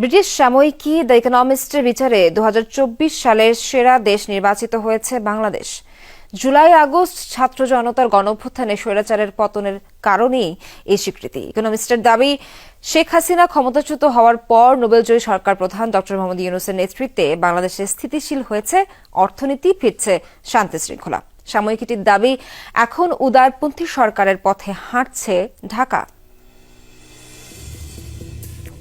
British সাময়িকী the ইকোনমিস্টের বিচারে দু সালের সেরা দেশ নির্বাচিত হয়েছে বাংলাদেশ। জুলাই, আগস্ট ছাত্র জনতার গণঅভ্যুত্থানে স্বৈরাচারের পতনের কারণেই এই স্বীকৃতি। ইকোনমিস্টের দাবি, শেখ হাসিনা ক্ষমতাচ্যুত হওয়ার পর নোবেলজয়ী সরকার প্রধান ডক্টর মোহাম্মদ ইউনুসের নেতৃত্বে বাংলাদেশে স্থিতিশীল হয়েছে, অর্থনীতি ফিরছে শান্তি শৃঙ্খলা সাময়িকীটির দাবি, এখন উদারপন্থী সরকারের পথে হাঁটছে ঢাকা।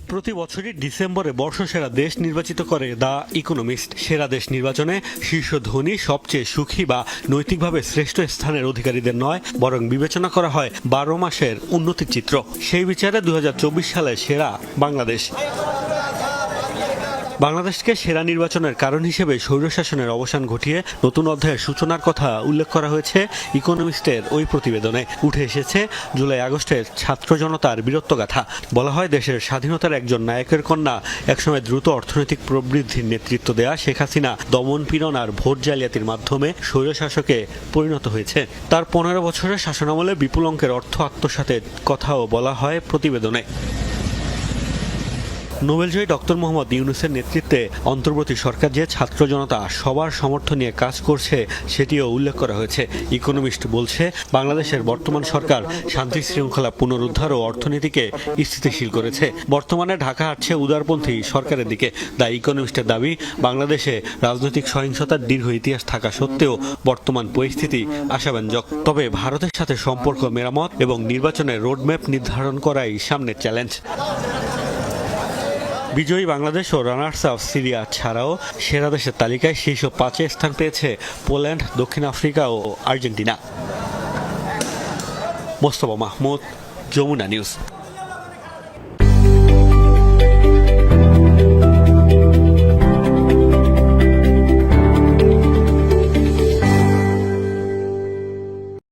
প্রতি বছরই ডিসেম্বরে বর্ষসেরা দেশ নির্বাচিত করে দ্য ইকোনমিস্ট। সেরা দেশ নির্বাচনে শীর্ষ ধনী সবচেয়ে সুখী বা নৈতিকভাবে শ্রেষ্ঠ স্থানের অধিকারীদের নয়, বরং বিবেচনা করা হয় বারো মাসের উন্নতির চিত্র। সেই বিচারে দু হাজার চব্বিশ সালে সেরা বাংলাদেশ। বাংলাদেশকে সেরা নির্বাচনের কারণ হিসেবে স্বৈরশাসনের অবসান ঘটিয়ে নতুন অধ্যায়ের সূচনার কথা উল্লেখ করা হয়েছে ইকোনমিস্টের ওই প্রতিবেদনে। উঠে এসেছে জুলাই আগস্টের ছাত্র জনতার বীরত্বগাথা বলা হয় দেশের স্বাধীনতার একজন নায়কের কন্যা একসময় দ্রুত অর্থনৈতিক প্রবৃদ্ধির নেতৃত্ব দেয়া শেখ হাসিনা দমন পীড়ন আর ভোট জালিয়াতির মাধ্যমে স্বৈরশাসকে পরিণত হয়েছে। তার পনেরো বছরের শাসনামলে বিপুল অঙ্কের অর্থ আত্মসাতের কথাও বলা হয় প্রতিবেদনে। নোবেলজয়ী ডক্টর মোহাম্মদ ইউনুসের নেতৃত্বে অন্তর্বর্তী সরকার যে ছাত্র জনতা সবার সমর্থন নিয়ে কাজ করছে, সেটিও উল্লেখ করা হয়েছে। ইকোনমিস্ট বলছে, বাংলাদেশের বর্তমান সরকার শান্তি শৃঙ্খলা পুনরুদ্ধার ও অর্থনীতিকে স্থিতিশীল করেছে। বর্তমানে ঢাকা হাঁটছে উদারপন্থী সরকারের দিকে। দ্য ইকোনমিস্টের দাবি, বাংলাদেশে রাজনৈতিক সহিংসতার দীর্ঘ ইতিহাস থাকা সত্ত্বেও বর্তমান পরিস্থিতি আশাব্যঞ্জক। তবে ভারতের সাথে সম্পর্ক মেরামত এবং নির্বাচনের রোডম্যাপ নির্ধারণ করাই সামনের চ্যালেঞ্জ। বিজয়ী বাংলাদেশ ও রানার্স অফ সিরিয়া ছাড়াও সেরা দেশের তালিকায় শীর্ষ পাঁচে স্থান পেয়েছে পোল্যান্ড, দক্ষিণ আফ্রিকা ও আর্জেন্টিনা। মোস্তফা মাহমুদ, যমুনা নিউজ।